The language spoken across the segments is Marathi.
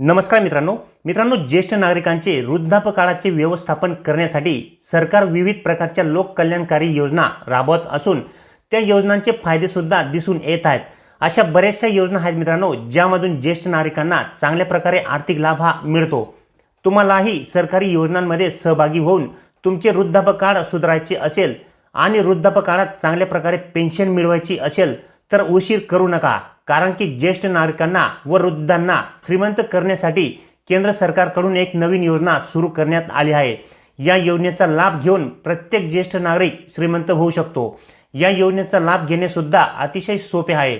नमस्कार मित्रांनो. मित्रांनो ज्येष्ठ नागरिकांचे वृद्धापकाळाचे व्यवस्थापन करण्यासाठी सरकार विविध प्रकारच्या लोककल्याणकारी योजना राबवत असून त्या योजनांचे फायदेसुद्धा दिसून येत आहेत. अशा बऱ्याचशा योजना आहेत मित्रांनो ज्यामधून ज्येष्ठ नागरिकांना चांगल्या प्रकारे आर्थिक लाभ हा मिळतो. तुम्हालाही सरकारी योजनांमध्ये सहभागी होऊन तुमचे वृद्धापकाळ सुधारायचे असेल आणि वृद्धापकाळात चांगल्या प्रकारे पेन्शन मिळवायची असेल तर उशीर करू नका. कारण की ज्येष्ठ नागरिकांना व वृद्धांना श्रीमंत करण्यासाठी केंद्र सरकारकडून एक नवीन योजना सुरू करण्यात आली आहे. या योजनेचा लाभ घेऊन प्रत्येक ज्येष्ठ नागरिक श्रीमंत होऊ शकतो. या योजनेचा लाभ घेणेसुद्धा अतिशय सोपे आहे.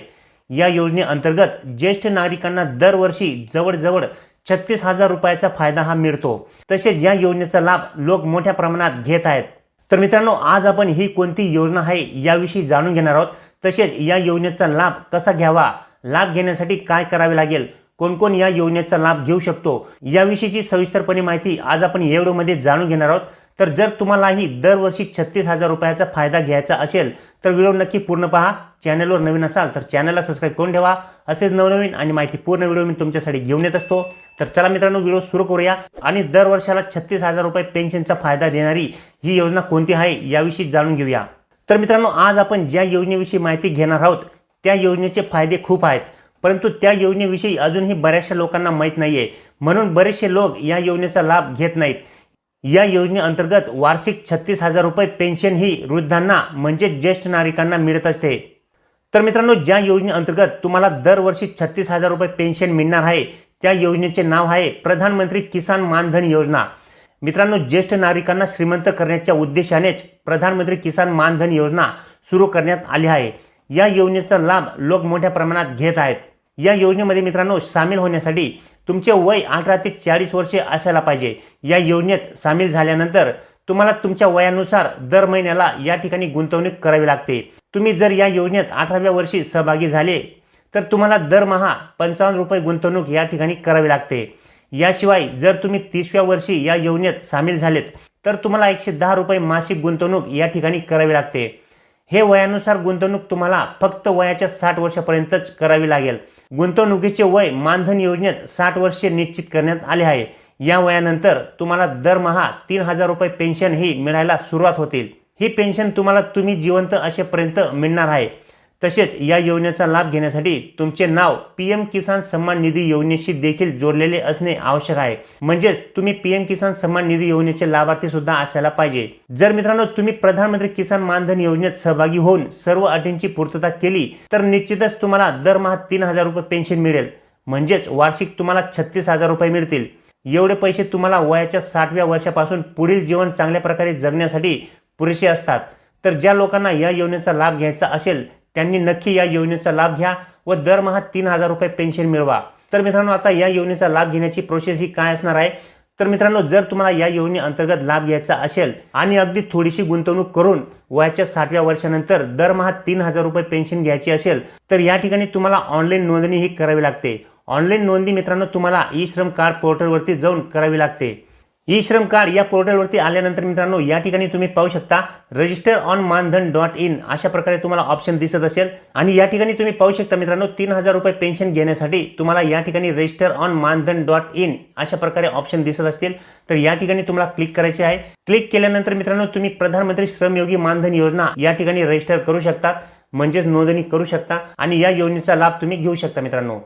या योजनेअंतर्गत ज्येष्ठ नागरिकांना दरवर्षी जवळजवळ छत्तीस हजार रुपयाचा फायदा हा मिळतो. तसेच या योजनेचा लाभ लोक मोठ्या प्रमाणात घेत आहेत. तर मित्रांनो आज आपण ही कोणती योजना आहे याविषयी जाणून घेणार आहोत. तसेच या योजनेचा लाभ कसा घ्यावा? लाभ घेण्यासाठी काय करावे लागेल? कोण कोण या योजनेचा लाभ घेऊ शकतो? याविषयीची सविस्तरपणे माहिती आज आपण या व्हिडिओमध्ये जाणून घेणार आहोत. तर जर तुम्हालाही दरवर्षी छत्तीस हजार रुपयाचा फायदा घ्यायचा असेल तर व्हिडिओ नक्की पूर्ण पहा. चॅनलवर नवीन असाल तर चॅनलला सबस्क्राईब करून ठेवा. असेच नवनवीन आणि माहिती पूर्ण व्हिडिओ मी तुमच्यासाठी घेऊन येत असतो. तर चला मित्रांनो व्हिडिओ सुरू करूया. आणि दरवर्षाला छत्तीस हजार रुपये पेन्शनचा फायदा देणारी ही योजना कोणती आहे याविषयी जाणून घेऊया. तर मित्रांनो आज आपण ज्या योजनेविषयी माहिती घेणार आहोत त्या योजनेचे फायदे खूप आहेत. परंतु त्या योजनेविषयी अजूनही बऱ्याचशा लोकांना माहीत नाही आहे म्हणून बरेचसे लोक या योजनेचा लाभ घेत नाहीत. या योजनेअंतर्गत वार्षिक छत्तीस हजार रुपये पेन्शन ही वृद्धांना म्हणजे ज्येष्ठ नागरिकांना मिळत असते. तर मित्रांनो ज्या योजनेअंतर्गत तुम्हाला दरवर्षी छत्तीस हजार रुपये पेन्शन मिळणार आहे त्या योजनेचे नाव आहे प्रधानमंत्री किसान मानधन योजना. मित्रांनो ज्येष्ठ नागरिकांना श्रीमंत करण्याच्या उद्देशानेच प्रधानमंत्री किसान मानधन योजना सुरू करण्यात आली आहे. या योजनेचा लाभ लोक मोठ्या प्रमाणात घेत आहेत. या योजनेमध्ये मित्रांनो सामील होण्यासाठी तुमचे वय अठरा ते चाळीस वर्षे असायला पाहिजे. या योजनेत सामील झाल्यानंतर तुम्हाला तुमच्या वयानुसार दर महिन्याला या ठिकाणी गुंतवणूक करावी लागते. तुम्ही जर या योजनेत अठराव्या वर्षी सहभागी झाले तर तुम्हाला दरमहा पंचावन्न रुपये गुंतवणूक या ठिकाणी करावी लागते. याशिवाय जर तुम्ही तीसव्या वर्षी या योजनेत सामील झालेत तर तुम्हाला एकशे दहा रुपये मासिक गुंतवणूक या ठिकाणी करावी लागते. हे वयानुसार गुंतवणूक तुम्हाला फक्त वयाच्या साठ वर्षापर्यंतच करावी लागेल. गुंतवणुकीचे वय मानधन योजनेत साठ वर्षे निश्चित करण्यात आले आहे. या वयानंतर तुम्हाला दरमहा तीन हजार रुपये पेन्शन ही मिळायला सुरुवात होतील. ही पेन्शन तुम्हाला तुम्ही जिवंत असेपर्यंत मिळणार आहे. तसेच या योजनेचा लाभ घेण्यासाठी तुमचे नाव पी एम किसान सन्मान निधी योजनेशी देखील जोडलेले असणे आवश्यक आहे. म्हणजेच तुम्ही पी एम किसान सन्मान निधी योजनेचे लाभार्थी सुद्धा असायला पाहिजे. जर मित्रांनो तुम्ही प्रधानमंत्री किसान मानधन योजनेत सहभागी होऊन सर्व अटींची पूर्तता केली तर निश्चितच तुम्हाला दरमहा तीन हजार रुपये पेन्शन मिळेल. म्हणजेच वार्षिक तुम्हाला छत्तीस हजार रुपये मिळतील. एवढे पैसे तुम्हाला वयाच्या साठव्या वर्षापासून पुढील जीवन चांगल्या प्रकारे जगण्यासाठी पुरेसे असतात. तर ज्या लोकांना या योजनेचा लाभ घ्यायचा असेल त्यांनी नक्की या योजनेचा लाभ घ्या व दरमहा तीन हजार रुपये पेन्शन मिळवा. तर मित्रांनो आता या योजनेचा लाभ घेण्याची प्रोसेस ही काय असणार आहे? तर मित्रांनो जर तुम्हाला या योजनेअंतर्गत लाभ घ्यायचा असेल आणि अगदी थोडीशी गुंतवणूक करून वयाच्या साठव्या वर्षानंतर दरमहा तीन हजार रुपये पेन्शन घ्यायची असेल तर या ठिकाणी तुम्हाला ऑनलाईन नोंदणी ही करावी लागते. ऑनलाईन नोंदणी मित्रांनो तुम्हाला ई श्रम कार्ड पोर्टलवरती जाऊन करावी लागते. ई श्रम कार्ड या पोर्टलवरती आल्यानंतर मित्रांनो या ठिकाणी तुम्ही पाहू शकता register on Maandhan dot in अशा प्रकारे तुम्हाला ऑप्शन दिसत असेल. आणि या ठिकाणी तुम्ही पाहू शकता मित्रांनो तीन हजार रुपये पेन्शन घेण्यासाठी तुम्हाला या ठिकाणी register on Maandhan dot in अशा प्रकारे ऑप्शन दिसत असतील. तर या ठिकाणी तुम्हाला क्लिक करायचे आहे. क्लिक केल्यानंतर मित्रांनो तुम्ही प्रधानमंत्री श्रमयोगी मानधन योजना या ठिकाणी रजिस्टर करू शकता. म्हणजेच नोंदणी करू शकता. आणि या योजनेचा लाभ तुम्ही घेऊ शकता मित्रांनो.